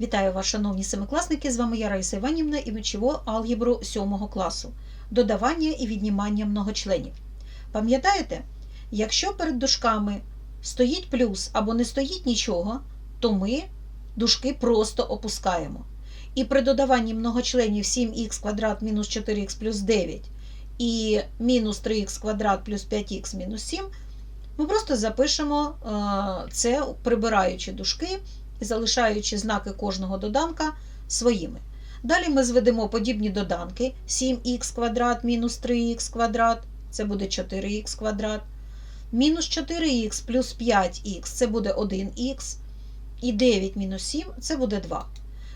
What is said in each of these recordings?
Вітаю вас, шановні семикласники! З вами я Раїса Іванівна і мечово алгебру 7 класу. Додавання і віднімання многочленів. Пам'ятаєте, якщо перед дужками стоїть плюс або не стоїть нічого, то ми дужки просто опускаємо. І при додаванні многочленів 7х квадрат мінус 4х плюс 9 і мінус 3х квадрат плюс 5х мінус 7, ми просто запишемо е, це, прибираючи дужки і залишаючи знаки кожного доданка своїми. Далі ми зведемо подібні доданки 7х квадрат мінус 3х квадрат, це буде 4х квадрат. Мінус 4х плюс 5х це буде 1х. І 9 мінус 7 це буде 2.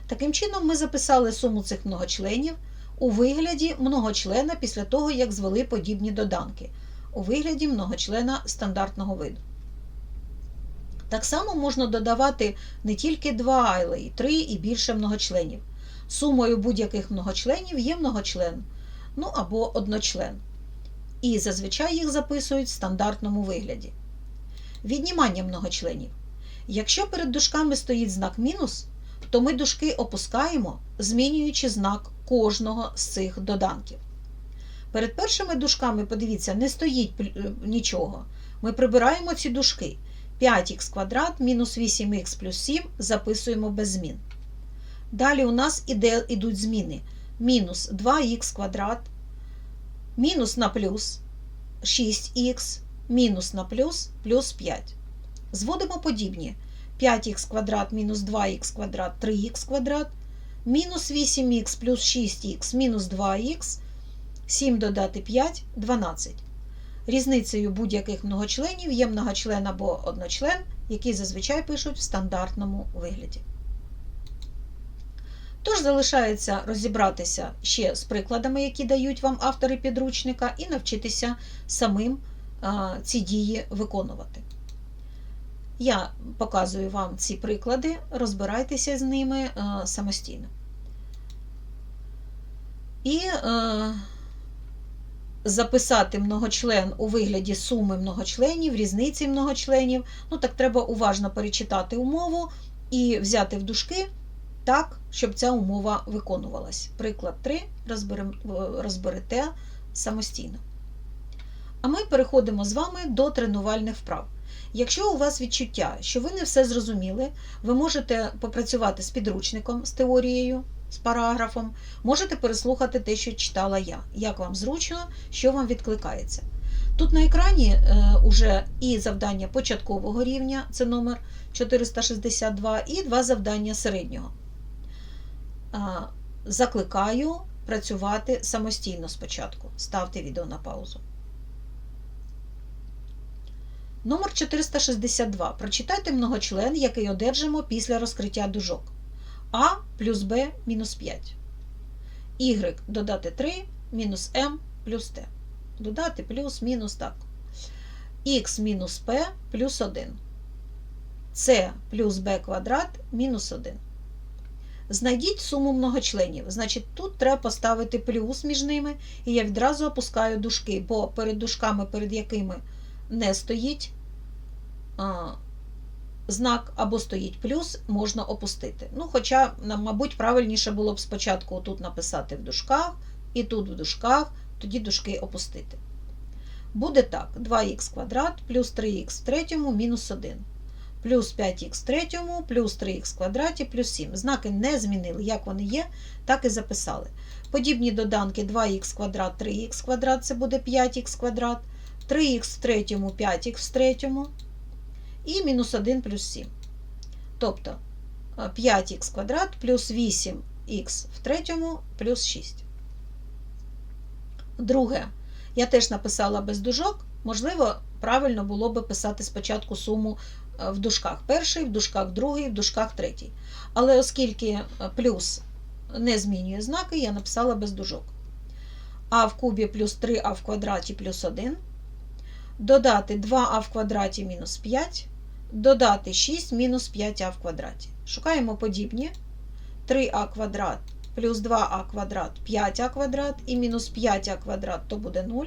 Таким чином, ми записали суму цих многочленів у вигляді многочлена після того, як звели подібні доданки, у вигляді многочлена стандартного виду. Так само можна додавати не тільки 2, але й 3 і більше многочленів. Сумою будь-яких многочленів є многочлен, ну або одночлен. І зазвичай їх записують в стандартному вигляді. Віднімання многочленів. Якщо перед дужками стоїть знак мінус, то ми дужки опускаємо, змінюючи знак кожного з цих доданків. Перед першими дужками, подивіться, не стоїть нічого. Ми прибираємо ці дужки. 5х квадрат мінус 8х плюс 7 записуємо без змін. Далі у нас іде, ідуть зміни. Мінус 2х квадрат, мінус на плюс 6х, мінус на плюс плюс 5. Зводимо подібні. 5х квадрат мінус 2х квадрат 3х квадрат, мінус 8х плюс 6х мінус 2х, 7 додати 5 12. Різницею будь-яких многочленів є многочлен або одночлен, який зазвичай пишуть в стандартному вигляді. Тож залишається розібратися ще з прикладами, які дають вам автори підручника, і навчитися самим ці дії виконувати. Я показую вам ці приклади, розбирайтеся з ними самостійно. І записати многочлен у вигляді суми многочленів, різниці многочленів. Ну, так треба уважно перечитати умову і взяти в дужки так, щоб ця умова виконувалась. Приклад 3 розберете самостійно. А ми переходимо з вами до тренувальних вправ. Якщо у вас відчуття, що ви не все зрозуміли, ви можете попрацювати з підручником, з теорією, з параграфом, можете переслухати те, що читала я. Як вам зручно, що вам відкликається. Тут на екрані е, уже і завдання початкового рівня, це номер 462, і два завдання середнього. Закликаю працювати самостійно спочатку. Ставте відео на паузу. Номер 462. Прочитайте многочлен, який одержимо після розкриття дужок. А плюс Б мінус 5. Y додати 3 мінус М плюс Т. Додати плюс мінус так. Х мінус П плюс 1. С плюс Б квадрат мінус 1. Знайдіть суму многочленів. Значить, тут треба поставити плюс між ними, і я відразу опускаю дужки, бо перед дужками, перед якими не стоїть знак або стоїть плюс, можна опустити. Ну, Хоча, мабуть, правильніше було б спочатку тут написати в дужках, і тут в дужках, тоді дужки опустити. Буде так: 2х квадрат плюс 3х в третьому мінус 1 плюс 5х в третьому, плюс 3х в квадраті, плюс 7. Знаки не змінили, як вони є, так і записали. Подібні доданки 2х квадрат, 3х квадрат, це буде 5х квадрат, 3х в третьому, 5х в третьому, і мінус 1 плюс 7. Тобто 5х квадрат плюс 8х в третьому плюс 6. Друге, я теж написала без дужок, можливо, правильно було би писати спочатку суму в дужках перший, в дужках другий, в дужках третій. Але оскільки плюс не змінює знаки, я написала без дужок. А в кубі плюс 3а в квадраті плюс 1. Додати 2а в квадраті мінус 5. Додати 6 мінус 5а в квадраті. Шукаємо подібні. 3а квадрат плюс 2а квадрат 5а квадрат і мінус 5а квадрат то буде 0.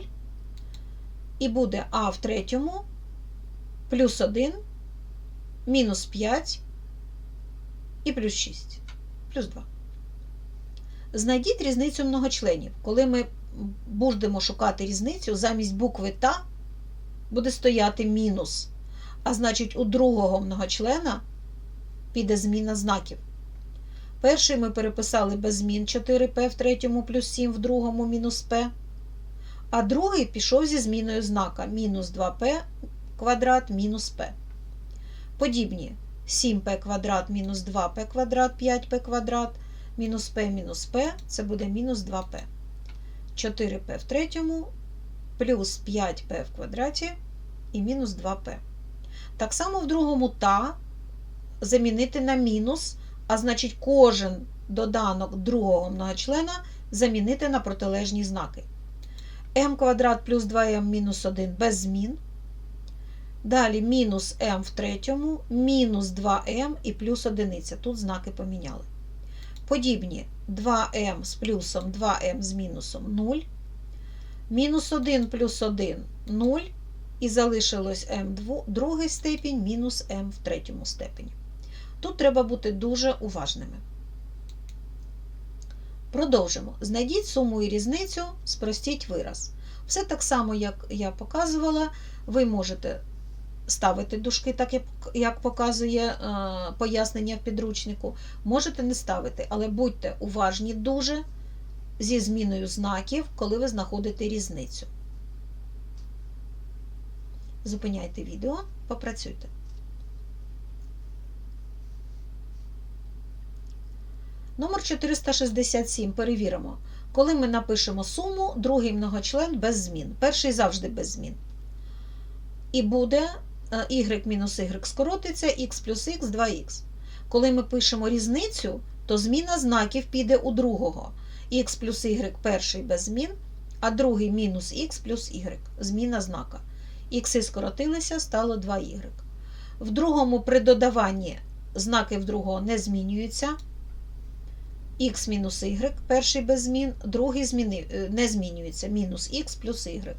І буде а в третьому плюс 1 мінус 5 і плюс 6. плюс 2. Знайдіть різницю многочленів. Коли ми будемо шукати різницю, замість букви та буде стояти мінус. А значить, у другого многочлена піде зміна знаків. Перший ми переписали без змін 4p в третьому плюс 7 в другому мінус p. А другий пішов зі зміною знака мінус 2p квадрат мінус p. Подібні 7p квадрат мінус 2p квадрат 5p квадрат мінус p мінус p це буде мінус 2p. 4p в третьому плюс 5p в квадраті і мінус 2p. Так само в другому та замінити на мінус, а значить кожен доданок другого многочлена замінити на протилежні знаки. m квадрат плюс 2m мінус 1 без змін. Далі мінус m в третьому, мінус 2m і плюс 1. Тут знаки поміняли. Подібні 2m з плюсом 2m з мінусом 0. Мінус 1 плюс 1 0. І залишилось m другий степінь мінус m в третьому степені. Тут треба бути дуже уважними. Продовжимо. Знайдіть суму і різницю, спростіть вираз. Все так само, як я показувала, ви можете ставити дужки, так як показує е, пояснення в підручнику. Можете не ставити, але будьте уважні дуже зі зміною знаків, коли ви знаходите різницю. Зупиняйте відео, попрацюйте. Номер 467 перевіримо. Коли ми напишемо суму, другий многочлен без змін. Перший завжди без змін. І буде y мінус y скоротиться, x плюс x 2х. Коли ми пишемо різницю, то зміна знаків піде у другого. x плюс y перший без змін, а другий мінус х плюс y. Зміна знака. Ікси скоротилися, стало 2y. В другому при додаванні знаки в другого не змінюються. Х мінус y, перший без змін, другий зміни, не змінюється. Мінус х плюс y.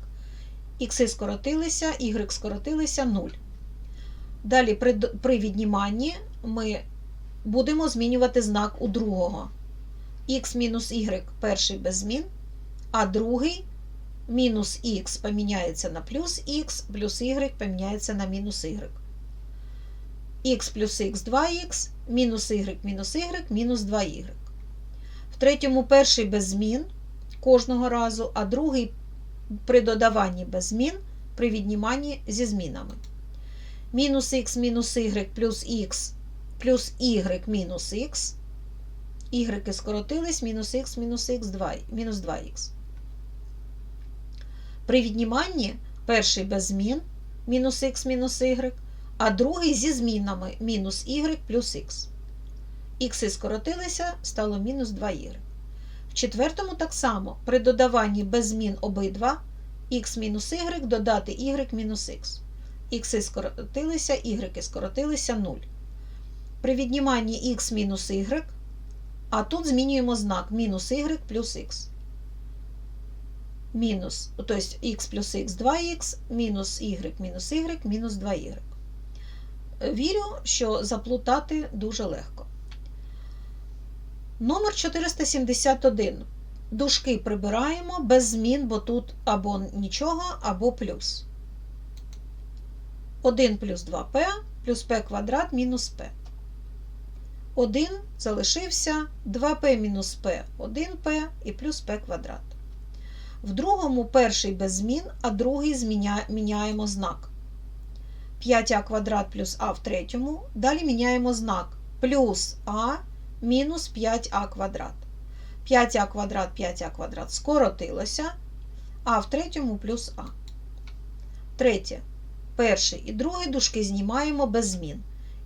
Ікси скоротилися, y скоротилися 0. Далі при, при відніманні ми будемо змінювати знак у другого. Х мінус y перший без змін, а другий мінус х поміняється на плюс х, плюс y поміняється на мінус y. х плюс х 2х, мінус y мінус y, мінус 2y. В третьому перший без змін кожного разу, а другий при додаванні без змін, при відніманні зі змінами. Мінус х мінус y плюс х плюс y мінус х. Y скоротились, мінус х мінус х 2, мінус 2х. При відніманні перший без змін мінус х мінус y, а другий зі змінами мінус y плюс х. Х скоротилися, стало мінус 2y. В четвертому так само при додаванні без змін обидва х мінус y додати y мінус х. Х скоротилися, y скоротилися 0. При відніманні х мінус y, а тут змінюємо знак мінус y плюс х. Мінус, тобто х плюс х 2х, мінус y мінус y, мінус 2y. Вірю, що заплутати дуже легко. Номер 471. Дужки прибираємо без змін, бо тут або нічого, або плюс. 1 плюс 2p плюс p квадрат мінус p. 1 залишився 2p мінус p 1p і плюс p квадрат. В другому перший без змін, а другий зміня... міняємо знак. 5а квадрат плюс а в третьому. Далі міняємо знак плюс а мінус 5а квадрат. 5а квадрат 5а квадрат скоротилося, а в третьому плюс а. Третє. Перший і другий дужки знімаємо без змін.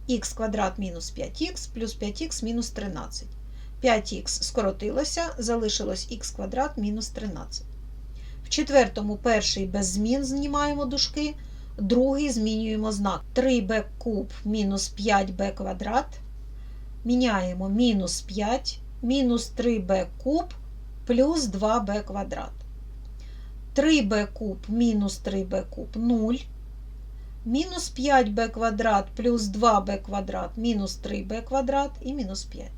х квадрат мінус 5х плюс 5х мінус 13. 5х скоротилося, залишилось х квадрат мінус 13. В четвертому перший без змін знімаємо дужки, другий змінюємо знак 3b куб мінус 5b квадрат. Міняємо мінус 5, мінус 3b куб плюс 2b квадрат. 3b куб мінус 3b куб 0. Мінус 5b квадрат плюс 2b квадрат мінус 3b квадрат і мінус 5.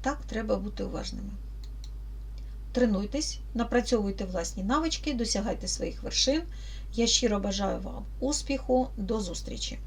Так, треба бути уважними. Тренуйтесь, напрацьовуйте власні навички, досягайте своїх вершин. Я щиро бажаю вам успіху. До зустрічі!